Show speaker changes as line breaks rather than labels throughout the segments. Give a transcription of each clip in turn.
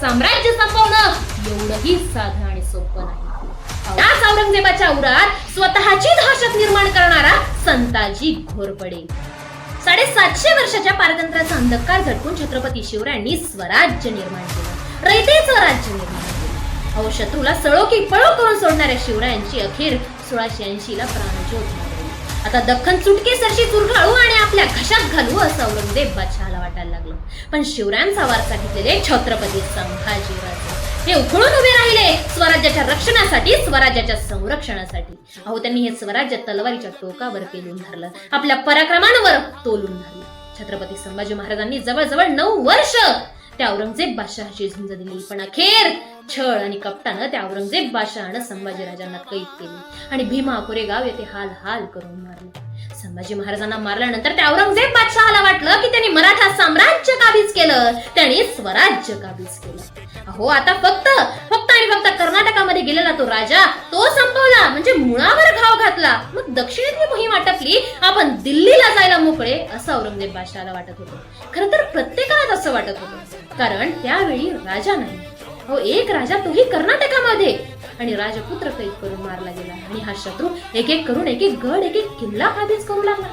साम्राज्य संपवणं एवढंही साधं आणि सोपं नाही. त्याच औरंगजेबाच्या उरात स्वतःची दहशत निर्माण करणारा संताजी घोरपडे साडेसातशे वर्षाच्या पारतंत्र्याचा अंधकार झटकून छत्रपती शिवरायांनी स्वराज्य निर्माण केलं. रयतेचं राज्य निर्माण केलं. अहो शत्रूला सळो की पळो करून सोडणाऱ्या शिवरायांची अखेर सोळाशे ऐंशी ला प्राणज्योत मावळली. आता दख्खन चुटकेसरशी चुरघाळू आणि आपल्या घशात घालू असं औरंगजेब बादशहाला वाटायला लागलं. पण शिवरायांचा वारसा घेतलेले छत्रपती संभाजीराजे. हे उखळून उभे राहिले स्वराज्याच्या रक्षणासाठी स्वराज्याच्या संरक्षणासाठी. अहो त्यांनी हे स्वराज्य तलवारीच्या टोकावर पेलून धरलं. आपल्या पराक्रमांवर तोलून धरलं. छत्रपती संभाजी महाराजांनी जवळजवळ नऊ वर्ष त्या औरंगजेब बादशहाची झुंज दिली. पण अखेर छळ आणि कपटानं त्या औरंगजेब बादशहानं संभाजीराजांना कैद केली आणि भीमा कोरेगाव येथे हाल हाल करून मारले. संभाजी महाराजांना मारल्यानंतर त्या औरंगजेब बादशहाला वाटलं की त्यांनी मराठा साम्राज्य काबीज केलं. त्यांनी स्वराज्य काबीज केलं. अहो आता फक्त फक्त आणि फक्त कर्नाटकामध्ये गेलेला तो राजा तो संपवला म्हणजे मुळावर घाव घातला. मग दक्षिणेतली मोहीम आटपली आपण दिल्लीला जायला मोकळे असं औरंगजेब बादशाला वाटत होतं. खरं तर प्रत्येकाला असं वाटत होतं कारण त्यावेळी राजा नाही. हो एक राजा तोही कर्नाटकामध्ये. आणि राजपुत्र कैद करून मारला गेला. आणि हा शत्रू एक एक करून एक एक गड एक एक किल्ला काबीज करू लागला.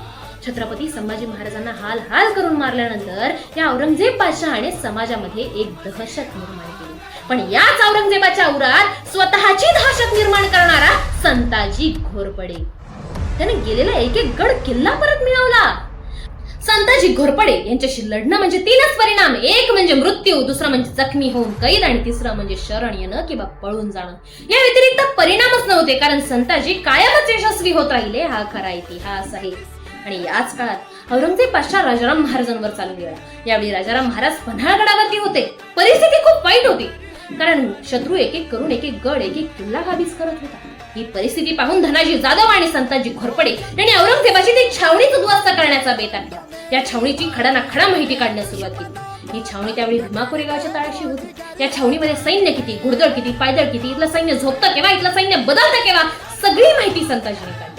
छत्रपती संभाजी महाराजांना हाल हाल करून मारल्यानंतर या औरंगजेब बादशहाने समाजामध्ये एक दहशत निर्माण केली. पण याच औरंगजेबाच्या उरात स्वतःची दहशत निर्माण करणारा संताजी घोरपडे. त्याने गेलेला एक एक गड किल्ला परत मिळवला. संताजी घोरपडे यांच्याशी लढणं म्हणजे तीनच परिणाम. एक म्हणजे मृत्यू दुसरा म्हणजे जखमी होऊन कैद आणि तिसरं म्हणजे शरण येणं किंवा पळून जाणं. या व्यतिरिक्त परिणामच नव्हते कारण संताजी कायमच यशस्वी होत राहिले हा खरा इतिहास आहे. आणि याच काळात औरंगजेब बादशाह राजाराम महाराजांवर चालून गेला. यावेळी राजाराम महाराज पन्हाळगडावरती होते. परिस्थिती खूप वाईट होती. कारण शत्रू एक एक करून एक एक गड एक एक किल्ला काबीज करत होता. ही परिस्थिती पाहून धनाजी जाधव आणि संताजी घोरपडे यांनी औरंगजेबाची ती छावणीच उद्ध्वस्त करण्याचा बेत आणला. या छावणीची खडाना खडा माहिती काढण्यास सुरुवात केली. ही छावणी त्यावेळी भीमा कोरेगावच्या तळाशी होती. या छावणीमध्ये सैन्य किती घुडदळ किती पायदळ किती इथलं सैन्य झोपतं केव्हा इथलं सैन्य बदलतं केव्हा सगळी माहिती संताजीने काढली.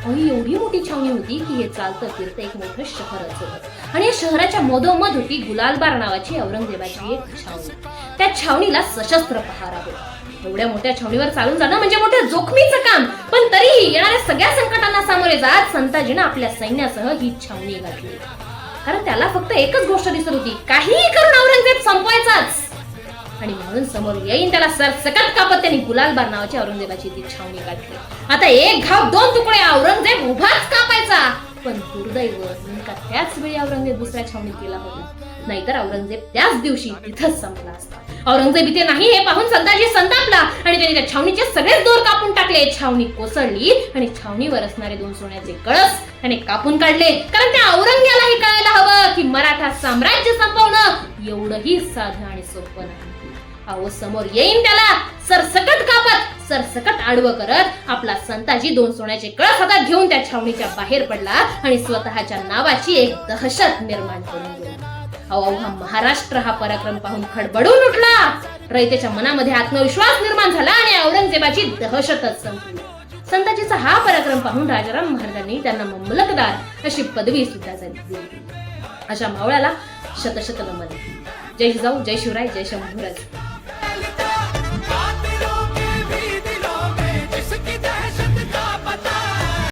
अहो, ही एवढी मोठी छावणी होती की हे चालतं फिरतं एक मोठं शहरच. होतं आणि या शहराच्या मधोमध होती गुलालबार नावाची औरंगजेबाची एक छावणी. त्या छावणीला सशस्त्र पहारा होता एवढ्या मोठ्या छावणीवर चालून जाणं म्हणजे मोठ्या जोखमीचं काम. पण तरीही येणाऱ्या सगळ्या संकटांना सामोरे जात संताजीनं आपल्या सैन्यासह ही छावणी घातली. कारण त्याला फक्त एकच गोष्ट दिसत होती. काहीही करून औरंगजेब संपवायचाच. आणि म्हणून समोर येईन त्याला सरसकट कापत त्यांनी गुलालबार नावाची औरंगजेबाची ती छावणी काढली आता एक घाव दोन तुकडे औरंगजेब उभाच कापायचा. पण दुर्दैव नेमका त्याच वेळी औरंगजेब दुसऱ्या छावणीत गेला होता. नाहीतर औरंगजेब त्याच दिवशी तिथंच संपला असता. औरंगजेब इथे नाही हे पाहून संताजी संतापला आणि त्याने त्या छावणीचे सगळेच दोर कापून टाकले. छावणी कोसळली आणि छावणीवर असणारे दोन सोन्याचे कळस त्याने कापून काढले. कारण त्या औरंग्यालाही कळायला हवं की मराठा साम्राज्य संपवणं एवढंही साधं आणि सोपं नाही. अहो समोर येईन त्याला. सरसकट कापत सरसकट आडवं करत आपला संताजी दोन सोन्याचे कळस हातात घेऊन त्या छावणीच्या बाहेर पडला आणि स्वतःच्या नावाची एक दहशत निर्माण करून गेला अहो अवघा महाराष्ट्र हा पराक्रम पाहून खडबडून उठला. रयतेच्या मनामध्ये आत्मविश्वास निर्माण झाला आणि औरंगजेबाची दहशतच संपली. संताजीचा हा पराक्रम पाहून राजाराम महाराजांनी त्यांना ममलकदार अशी पदवी सुद्धा झाली अशा मावळ्याला शतशत नमन जय जिजाऊ जय शिवराय जय शंभूराज.